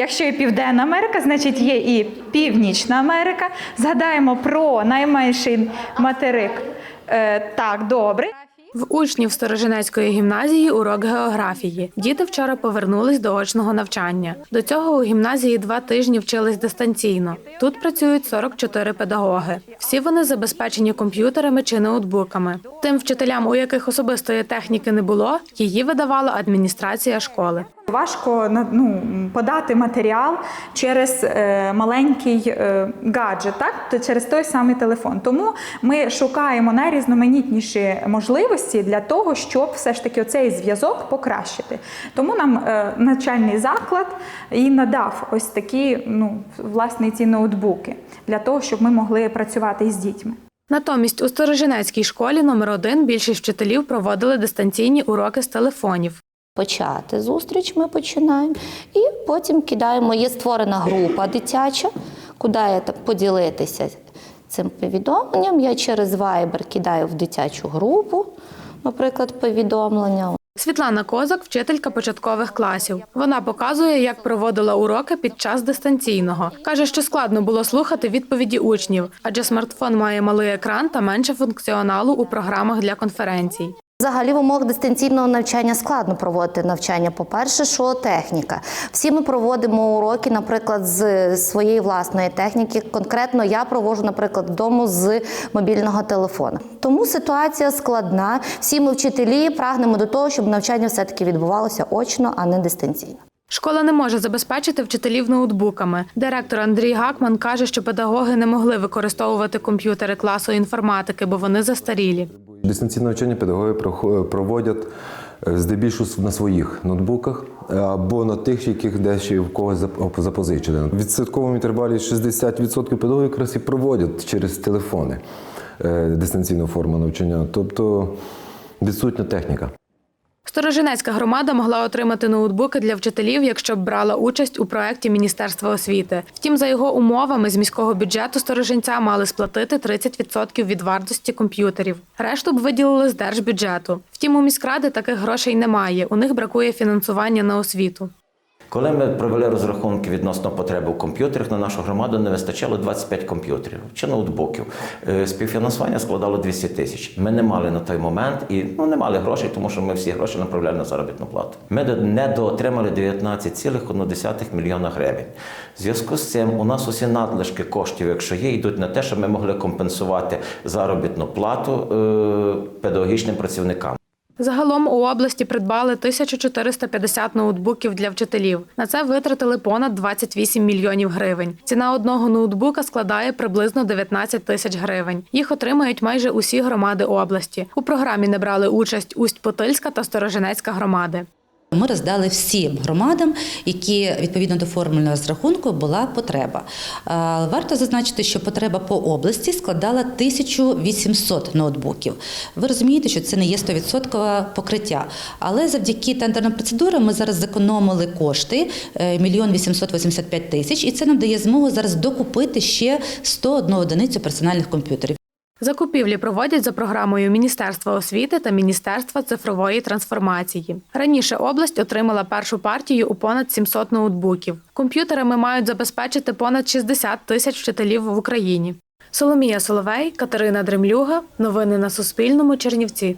Якщо і Південна Америка, значить є і Північна Америка. Згадаємо про найменший материк. Е, так, добре. В учнів Сторожинецької гімназії урок географії. Діти вчора повернулись до очного навчання. До цього у гімназії два тижні вчились дистанційно. Тут працюють 44 педагоги. Всі вони забезпечені комп'ютерами чи ноутбуками. Тим вчителям, у яких особистої техніки не було, її видавала адміністрація школи. Важко ну, подати матеріал через е, маленький е, гаджет, так? Через той самий телефон. Тому ми шукаємо найрізноманітніші можливості для того, щоб все ж таки цей зв'язок покращити. Тому нам е, навчальний заклад і надав ось такі ну, власне ці ноутбуки для того, щоб ми могли працювати із дітьми. Натомість у Сторожинецькій школі номер 1 більшість вчителів проводили дистанційні уроки з телефонів. Почати зустріч ми починаємо. І потім кидаємо, є створена група дитяча, куди я так поділитися цим повідомленням. Я через Viber кидаю в дитячу групу, наприклад, повідомлення. Світлана Козак, вчителька початкових класів. Вона показує, як проводила уроки під час дистанційного. Каже, що складно було слухати відповіді учнів, адже смартфон має малий екран та менше функціоналу у програмах для конференцій. Взагалі в умовах дистанційного навчання складно проводити навчання. По-перше, що техніка. Всі ми проводимо уроки, наприклад, з своєї власної техніки. Конкретно я проводжу, наприклад, вдома з мобільного телефона. Тому ситуація складна. Всі ми вчителі прагнемо до того, щоб навчання все-таки відбувалося очно, а не дистанційно. Школа не може забезпечити вчителів ноутбуками. Директор Андрій Гакман каже, що педагоги не могли використовувати комп'ютери класу інформатики, бо вони застарілі. Дистанційне навчання педагоги проводять е, здебільшого на своїх ноутбуках е, або на тих, яких десь в когось запозичено. В відсотковому інтервалі 60% педагогів якраз і проводять через телефони е, дистанційну форму навчання, тобто відсутня техніка. Сторожинецька громада могла отримати ноутбуки для вчителів, якщо б брала участь у проєкті Міністерства освіти. Втім, за його умовами з міського бюджету сторожинця мали сплатити 30% від вартості комп'ютерів. Решту б виділили з держбюджету. Втім, у міськради таких грошей немає. У них бракує фінансування на освіту. Коли ми провели розрахунки відносно потреби в комп'ютерах, на нашу громаду не вистачало 25 комп'ютерів чи ноутбуків. Е, Співфінансування складало 200 тисяч. Ми не мали на той момент і ну, не мали грошей, тому що ми всі гроші направляли на заробітну плату. Ми до- недоотримали 19,1 мільйона гривень. В зв'язку з цим у нас усі надлишки коштів, якщо є, йдуть на те, щоб ми могли компенсувати заробітну плату е, педагогічним працівникам. Загалом у області придбали 1450 ноутбуків для вчителів. На це витратили понад 28 мільйонів гривень. Ціна одного ноутбука складає приблизно 19 тисяч гривень. Їх отримають майже усі громади області. У програмі не брали участь Усть-Потильська та Сторожинецька громади. Ми роздали всім громадам, які відповідно до формульного розрахунку була потреба. Е, Варто зазначити, що потреба по області складала 1800 ноутбуків. Ви розумієте, що це не є 100% покриття. Але завдяки тендерним процедурам ми зараз зекономили кошти е, 1 885 тисяч, і це нам дає змогу зараз докупити ще 101 одиницю персональних комп'ютерів. Закупівлі проводять за програмою Міністерства освіти та Міністерства цифрової трансформації. Раніше область отримала першу партію у понад 700 ноутбуків. Комп'ютерами мають забезпечити понад 60 тисяч вчителів в Україні. Соломія Соловей, Катерина Дремлюга. Новини на Суспільному. Чернівці.